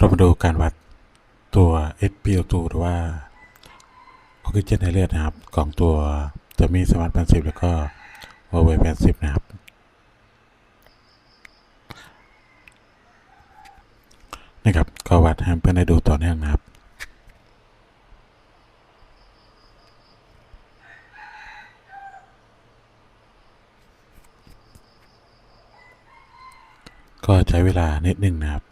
เรามาดูการวัดตัว SpO2 หรือว่าออกซิเจนในเลือดนะครับ ของตัวจะมีสมาร์ทแบนสิบแล้วก็วอลเวแบนสิบนะครับนะครับก็วัดให้เพื่อนได้ดูต่อเนื่องนะครับก็ใช้เวลานิดนึงนะครับ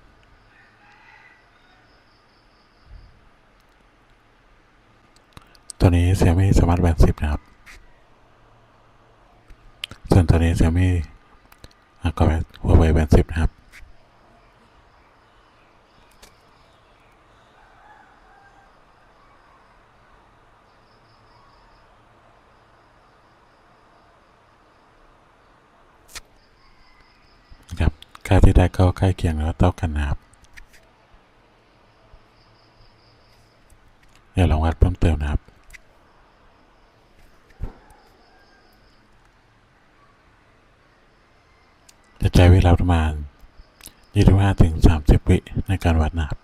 ตัวนี้เสียมี่สมาร์ทแบนสิบนะครับ ส่วนตัวนี้เสียมี่ก็แบนหัวเว่ยแบนสิบนะครับ นะครับ ค่าที่ได้ก็ใกล้เคียงแล้วเท่ากันนะครับเดี๋ยวลองวัดเพิ่มเติมนะครับ ใช้เวลาประมาณ 25-30 วิในการวัดนะครับ